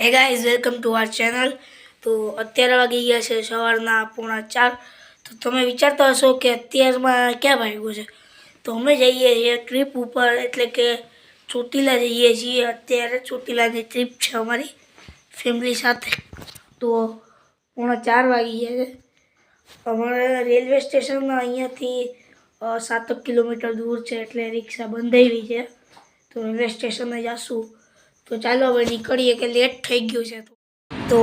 Hey guys welcome to our channel તો અત્યારે વાગી ગયા છે સવારના પોણા ચાર. તો તમે વિચારતા હશો કે અત્યારમાં ક્યાં ભાગ્યું છે? તો અમે જઈએ છીએ ટ્રીપ ઉપર, એટલે કે ચોટીલા જઈએ છીએ. અત્યારે ચોટીલાની ટ્રીપ છે અમારી ફેમિલી સાથે. તો પોણા ચાર વાગી ગયા છે. અમારે રેલવે સ્ટેશન અહીંયાથી સાતક કિલોમીટર દૂર છે, એટલે રિક્ષા બંધાવી છે. તો રેલવે સ્ટેશને જઈશું તો ચાલો હવે નીકળીએ કે લેટ થઈ ગયું છે તો.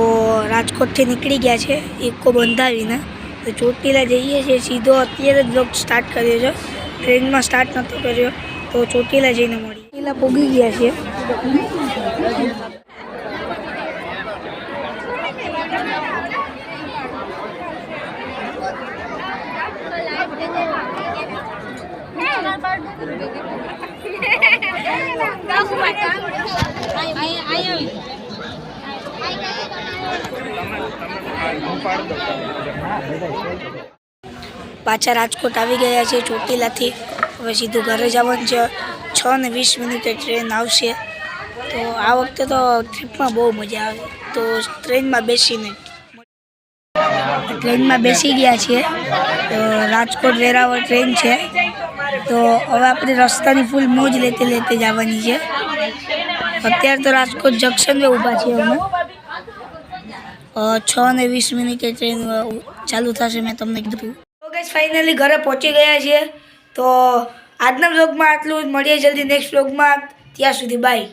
રાજકોટથી નીકળી ગયા છે, ઇકો બંધાવીને. તો ચોટીલા જઈએ છીએ, સીધો અત્યારે જ બ્લોગ સ્ટાર્ટ કર્યો છે. ટ્રેનમાં સ્ટાર્ટ નહોતો કર્યો, તો ચોટીલા જઈને મળીએ. ચોટીલા પૂગી ગયા છીએ. પાછા રાજકોટ આવી ગયા છે ચોટીલાથી. હવે સીધું ઘરે જવાનું છે. છ ને વીસ મિનિટે ટ્રેન આવશે. તો આ વખતે તો ટ્રીપમાં બહુ મજા આવે. તો ટ્રેનમાં બેસીને ટ્રેનમાં બેસી ગયા છીએ. તો રાજકોટ વેરાવળ ટ્રેન છે. તો હવે આપણે રસ્તાની ફૂલ મોજ લેતી લેતી જવાની છે. અત્યારે તો રાજકોટ જંક્શન પર ઊભા છીએ અમે. છ ને વીસ મિનિટે ટ્રેન ચાલુ થશે મેં તમને કીધું. ફાઇનલી ઘરે પહોંચી ગયા છીએ. તો આજના બ્લોગમાં આટલું મળીએ જલ્દી નેક્સ્ટ બ્લોગમાં ત્યાં સુધી બાય